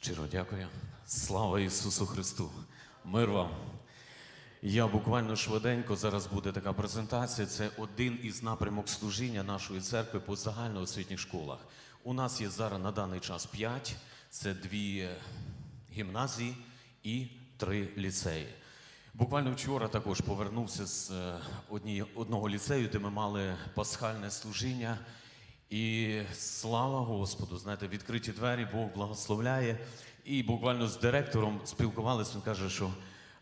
Щиро дякую. Слава Ісусу Христу! Мир вам! Я буквально швиденько зараз буде така презентація. Це один із напрямок служіння нашої церкви по загальноосвітніх школах. У нас є зараз на даний час п'ять. Це дві гімназії і три ліцеї. Буквально вчора також повернувся з е, одного ліцею, де ми мали пасхальне служіння. І слава Господу, знаєте, відкриті двері, Бог благословляє. І буквально з директором спілкувалися, він каже, що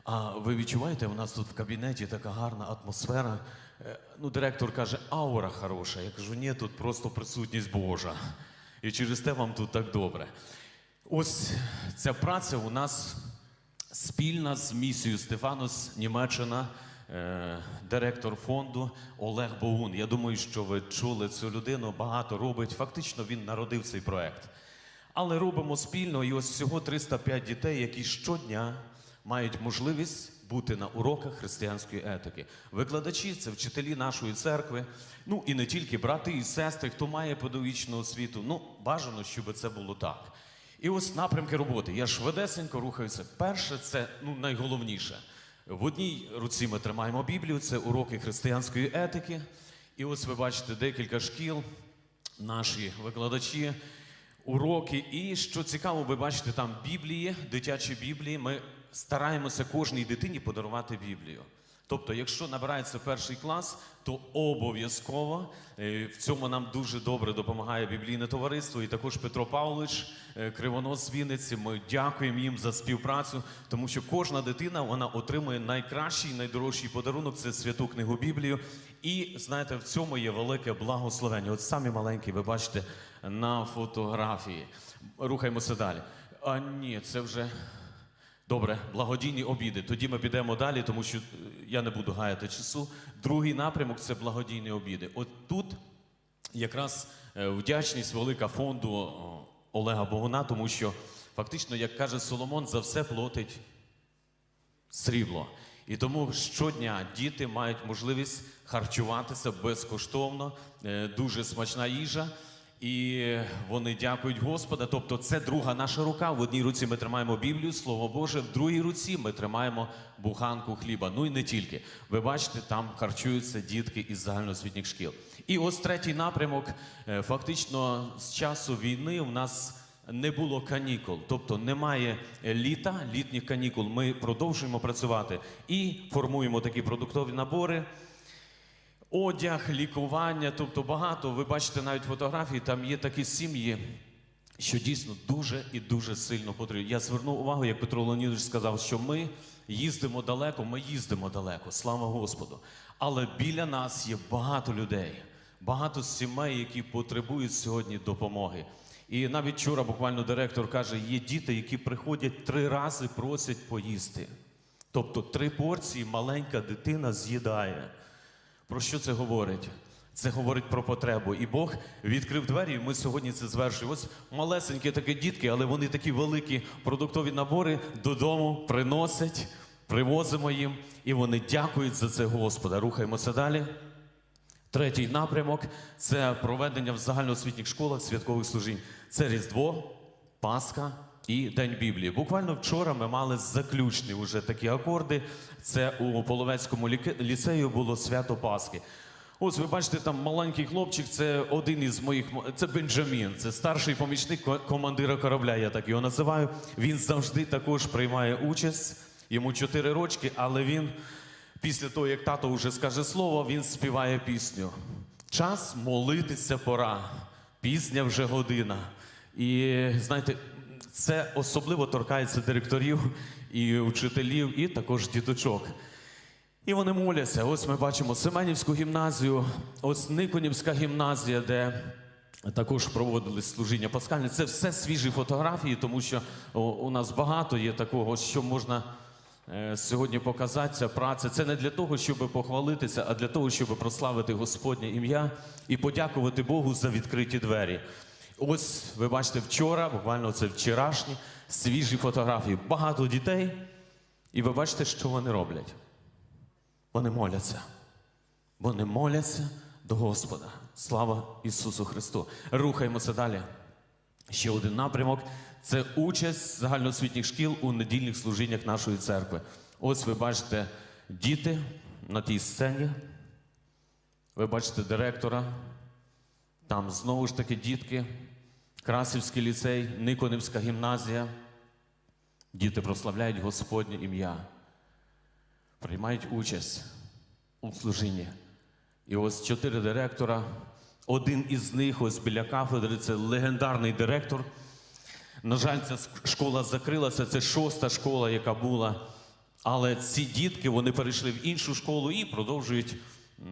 а ви відчуваєте, у нас тут в кабінеті така гарна атмосфера. Е, Ну, директор каже, аура хороша. Я кажу, ні, тут просто присутність Божа. І через те вам тут так добре. Ось ця праця у нас спільна з місією Стефанос Німеччина, директор фонду Олег Богун. Я думаю, що ви чули цю людину, багато робить. Фактично він народив цей проект. Але робимо спільно, і ось всього 305 дітей, які щодня мають можливість бути на уроках християнської етики. Викладачі це вчителі нашої церкви. Ну і не тільки брати і сестри, хто має педагогічну освіту. Ну, бажано, щоб це було так. І ось напрямки роботи. Я швидесенько рухаюся. Перше, це ну, найголовніше. В одній руці ми тримаємо Біблію, це уроки християнської етики. І ось ви бачите декілька шкіл, наші викладачі, уроки. І що цікаво, ви бачите там Біблії, дитячі Біблії. Ми стараємося кожній дитині подарувати Біблію. Тобто, якщо набирається перший клас, то обов'язково е, в цьому нам дуже добре допомагає біблійне товариство і також Петро Павлович, е, Кривонос Вінниці. Ми дякуємо їм за співпрацю, тому що кожна дитина вона отримує найкращий, найдорожчий подарунок це святу книгу Біблію. І знаєте, в цьому є велике благословення. От самі маленькі, ви бачите на фотографії. Рухаємося далі. А ні, це вже. Добре, благодійні обіди. Тоді ми підемо далі, тому що е, я не буду гаяти часу. Другий напрямок це благодійні обіди. От тут якраз е, вдячність велика фонду Олега Богуна, тому що фактично, як каже Соломон, за все платить срібло. І тому щодня діти мають можливість харчуватися безкоштовно, е, дуже смачна їжа. І вони дякують Господа. Тобто, це друга наша рука. В одній руці ми тримаємо Біблію, Слово Боже, в другій руці ми тримаємо буханку хліба. Ну і не тільки. Ви бачите, там харчуються дітки із загальноосвітніх шкіл. І ось третій напрямок. Е, Фактично, з часу війни у нас не було канікул, тобто немає літа, літніх канікул. Ми продовжуємо працювати і формуємо такі продуктові набори. Одяг, лікування, тобто багато. Ви бачите навіть фотографії, там є такі сім'ї, що дійсно дуже і дуже сильно потрібно. Я звернув увагу, як Петро Леонідович сказав, що ми їздимо далеко, ми їздимо далеко, слава Господу. Але біля нас є багато людей, багато сімей, які потребують сьогодні допомоги. І навіть вчора буквально директор каже, є діти, які приходять три рази просять поїсти. Тобто три порції маленька дитина з'їдає. Про що це говорить? Це говорить про потребу. І Бог відкрив двері, і ми сьогодні це звершуємо. Ось малесенькі такі дітки, але вони такі великі продуктові набори додому приносять, привозимо їм, і вони дякують за це Господа. Рухаємося далі. Третій напрямок це проведення в загальноосвітніх школах святкових служінь. Це Різдво, Пасха і День Біблії. Буквально вчора ми мали заключні вже такі акорди. Це у Половецькому ліцею було свято Пасхи. Ось ви бачите, там маленький хлопчик, це один із моїх це Бенджамін, це старший помічник командира корабля, я так його називаю. Він завжди також приймає участь. Йому 4 рочки, але він після того, як тато вже скаже слово, він співає пісню. Час молитися пора, пісня вже година. І знаєте, це особливо торкається директорів і вчителів, і також діточок. І вони моляться. Ось ми бачимо Семенівську гімназію, ось Никонівська гімназія, де також проводили служіння пасхальне. Це все свіжі фотографії, тому що у нас багато є такого, що можна е, сьогодні показати. Ця праця. Це не для того, щоб похвалитися, а для того, щоб прославити Господнє ім'я і подякувати Богу за відкриті двері. Ось ви бачите вчора, буквально це вчорашні, свіжі фотографії. Багато дітей, і ви бачите, що вони роблять. Вони моляться. Вони моляться до Господа. Слава Ісусу Христу. Рухаємося далі. Ще один напрямок це участь загальноосвітніх шкіл у недільних служіннях нашої церкви. Ось ви бачите діти на тій сцені. Ви бачите директора. Там знову ж таки дітки, Красівський ліцей, Никонівська гімназія. Діти прославляють Господнє ім'я, приймають участь у служінні. І ось чотири директора. Один із них, ось біля кафедри, це легендарний директор. На жаль, ця школа закрилася, це шоста школа, яка була. Але ці дітки вони перейшли в іншу школу і продовжують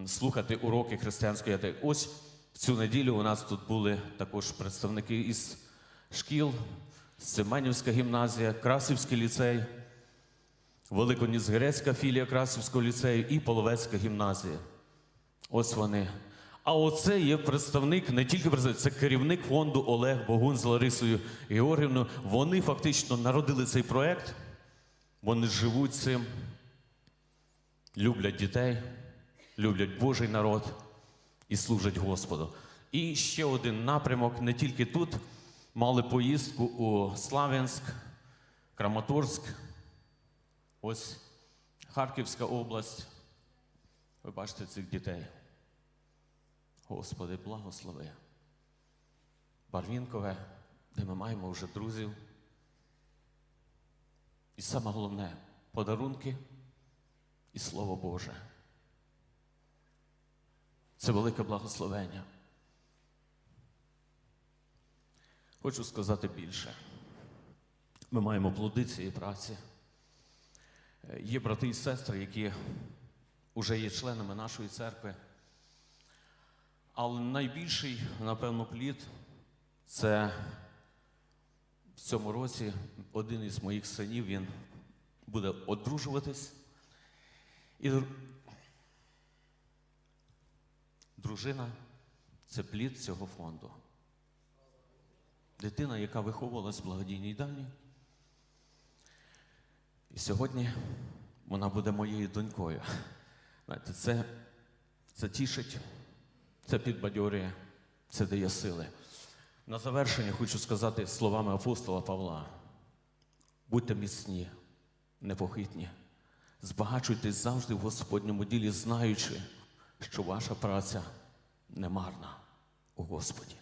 слухати уроки християнської. Ось в цю неділю у нас тут були також представники із шкіл, Семенівська гімназія, Красівський ліцей, Великоніцгерецька філія Красівського ліцею і Половецька гімназія. Ось вони. А оце є представник, не тільки представник, це керівник фонду Олег Богун з Ларисою Георгівною. Вони фактично народили цей проект, вони живуть цим, люблять дітей, люблять Божий народ і служать Господу. І ще один напрямок, не тільки тут, мали поїздку у Славянськ, Краматорськ, ось Харківська область. Ви бачите цих дітей. Господи, благослови. Барвінкове, де ми маємо вже друзів. І саме головне подарунки і Слово Боже. Це велике благословення. Хочу сказати більше. Ми маємо плоди цієї праці. Є брати і сестри, які вже є членами нашої церкви. Але найбільший, напевно, плід це в цьому році один із моїх синів він буде одружуватись. І дружина це плід цього фонду. Дитина, яка виховувалась в благодійній дані. І сьогодні вона буде моєю донькою. Знаєте, це, це тішить, це підбадьорює, це дає сили. На завершення хочу сказати словами апостола Павла: будьте міцні, непохитні, збагачуйтесь завжди в Господньому ділі, знаючи, що ваша праця не марна у Господі.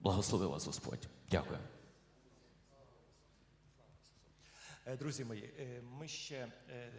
Благослови вас Господь. Дякую. Е, Друзі мої, е, ми ще е,